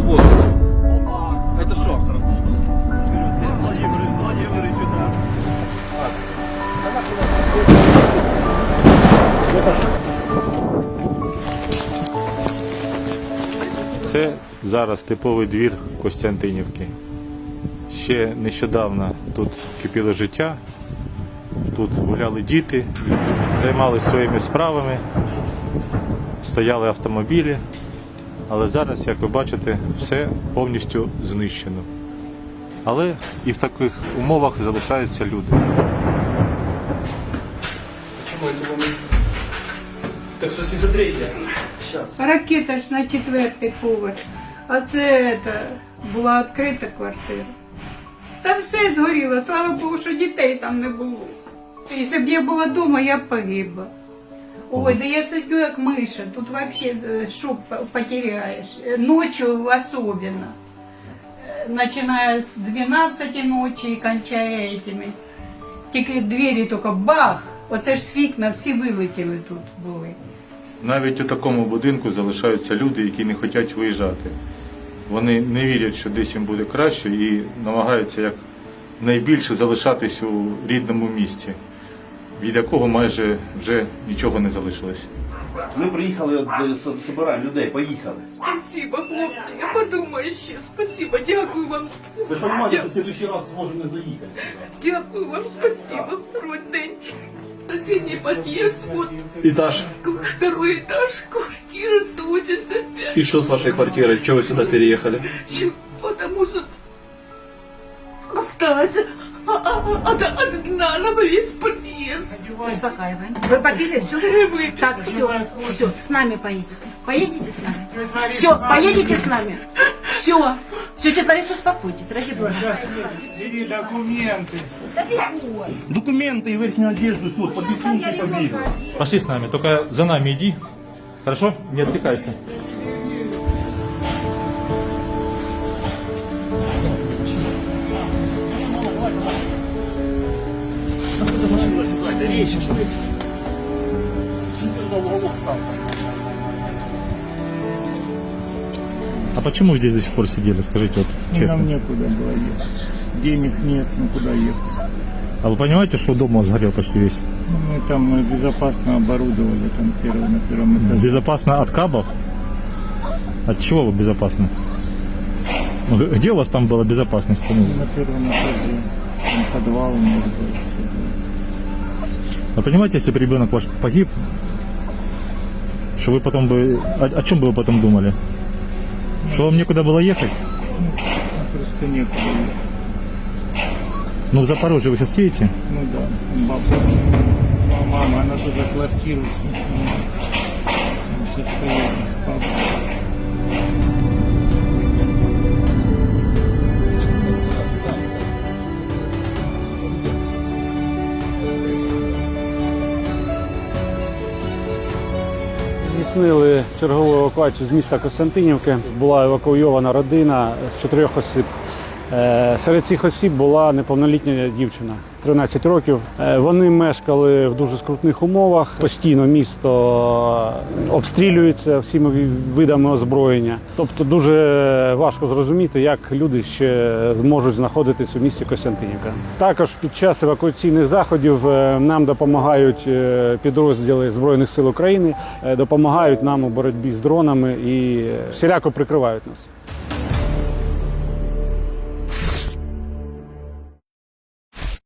Он нырял в воду. Это что? Це зараз типовий двір Костянтинівки. Ще нещодавно тут кипіло життя, тут гуляли діти, займалися своїми справами, стояли автомобілі, але зараз, як ви бачите, все повністю знищено. Але і в таких умовах залишаються люди. Так что смотрите. Ракета ж на четвертий поверх. А це это, була відкрита квартира. Та все згоріло, слава Богу, що дітей там не було. Якщо б я була вдома, я б погибла. Ой, да я сидю як миша, тут вообще е, що потеряєш. Е, Ночью особенно. Е, Начиная з 12 ночі і кончая этими. Тільки двері тільки бах! Оце ж з вікна всі вилетіли тут були. Навіть у такому будинку залишаються люди, які не хочуть виїжджати. Вони не вірять, що десь їм буде краще і намагаються як найбільше залишатись у рідному місті, від якого майже вже нічого не залишилось. Ми приїхали, от, е, со- собираємо людей, поїхали. Спасибо, хлопці. Я подумаю ще. Спасибо, дякую вам. Ви ж розумієте, що в следующий раз зможемо не заїхати. Дякую вам, спасибо, родненький. Соседний подъезд, вот Этаж. второй этаж, квартира 185. И что с вашей квартирой? Чего вы сюда переехали? Чё? Потому что осталось а- а- а- од- одна на весь подъезд. Успокаиваемся. Вы попили все? Выпили. Так, все, все, с нами поедете. Поедете с нами? Все, поедете с нами? Все. Все, тетя Лариса, успокойтесь, ради бога. Документи і верхню одежду, все, по бісунки побігли. Пошли с нами, только за нами иди. Хорошо? Не отвлекайся. Супер на уголок став. А почему здесь до сих пор сидели, скажите вот честно? Нам некуда было ехать. Денег нет, ну куда ехать? А вы понимаете, что дом сгорел почти весь? Ну, Мы там э, безопасно оборудовали там первый, на первом этаже. Безопасно от кабов? От чего вы безопасно? Ну, Где у вас там была безопасность? Ну, На первом этаже. Там подвал, может быть. Было. Вы понимаете, если бы ребенок ваш погиб, что вы потом бы... О, о чем бы вы потом думали? Что вам некуда было ехать? Просто некуда. Ну, в Запорожье вы сейчас едете? Ну да, там бабушка. А мама, она тоже квартиру снимала. Там Сейчас поедем. Папа. Здійснили чергову евакуацію з міста Костянтинівки. Була евакуйована родина з чотирьох осіб. Е, Серед цих осіб була неповнолітня дівчина 13 років. Е, Вони мешкали в дуже скрутних умовах. Постійно місто обстрілюється всіми ві- видами озброєння. Тобто дуже важко зрозуміти, як люди ще зможуть знаходитись у місті Костянтинівка. Також під час евакуаційних заходів е, нам допомагають е, підрозділи Збройних сил України, е, допомагають нам у боротьбі з дронами і всіляко прикривають нас.